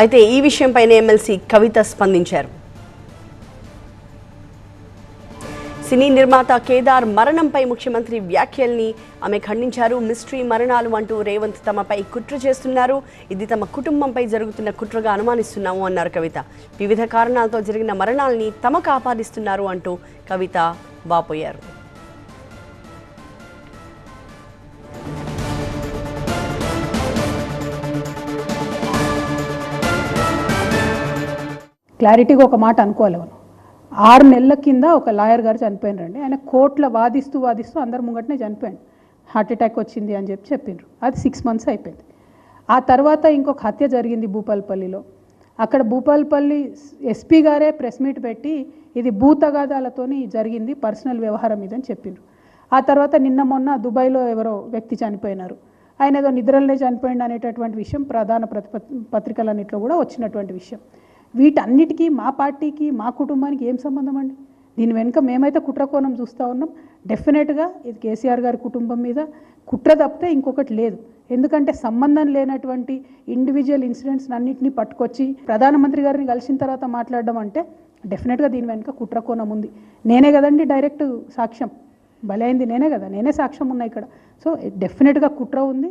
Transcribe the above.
అయితే ఈ విషయంపైనే ఎమ్మెల్సీ కవిత స్పందించారు. సినీ నిర్మాత కేదార్ మరణంపై ముఖ్యమంత్రి వ్యాఖ్యల్ని ఆమె ఖండించారు. మిస్టరీ మరణాలు అంటూ రేవంత్ తమపై కుట్ర చేస్తున్నారు. ఇది తమ కుటుంబంపై జరుగుతున్న కుట్రగా అనుమానిస్తున్నాము అన్నారు కవిత. వివిధ కారణాలతో జరిగిన మరణాల్ని తమకు ఆపాదిస్తున్నారు అంటూ కవిత వాపోయారు. క్లారిటీగా ఒక మాట అనుకోవాలి ఆరు నెలల కింద ఒక లాయర్ గారు చనిపోయినరండి. ఆయన కోర్టులో వాదిస్తూ వాదిస్తూ అందరు ముంగటనే చనిపోయాడు. హార్ట్ అటాక్ వచ్చింది అని చెప్పి చెప్పిండ్రు అది సిక్స్ మంత్స్ అయిపోయింది. ఆ తర్వాత ఇంకొక హత్య జరిగింది భూపాలపల్లిలో. అక్కడ భూపాలపల్లి ఎస్పీ గారే ప్రెస్ మీట్ పెట్టి ఇది భూతగాదాలతోని జరిగింది పర్సనల్ వ్యవహారం ఇదని చెప్పిండ్రు ఆ తర్వాత నిన్న మొన్న దుబాయ్లో ఎవరో వ్యక్తి చనిపోయినారు. ఆయన ఏదో నిద్రలనే చనిపోయింది అనేటటువంటి విషయం ప్రధాన ప్రతిప పత్రికలన్నింటిలో కూడా వచ్చినటువంటి విషయం. వీటన్నిటికీ మా పార్టీకి మా కుటుంబానికి ఏం సంబంధం అండి? దీని వెనుక మేమైతే కుట్రకోణం చూస్తూ ఉన్నాం. డెఫినెట్గా ఇది కేసీఆర్ గారి కుటుంబం మీద కుట్ర తప్పితే ఇంకొకటి లేదు. ఎందుకంటే సంబంధం లేనటువంటి ఇండివిజువల్ ఇన్సిడెంట్స్ అన్నింటినీ పట్టుకొచ్చి ప్రధానమంత్రి గారిని కలిసిన తర్వాత మాట్లాడడం అంటే డెఫినెట్గా దీని వెనుక కుట్రకోణం ఉంది. నేనే కదండి డైరెక్ట్ సాక్ష్యం. బలైంది నేనే కదా నేనే సాక్ష్యం ఉన్నా ఇక్కడ. సో డెఫినెట్గా కుట్ర ఉంది.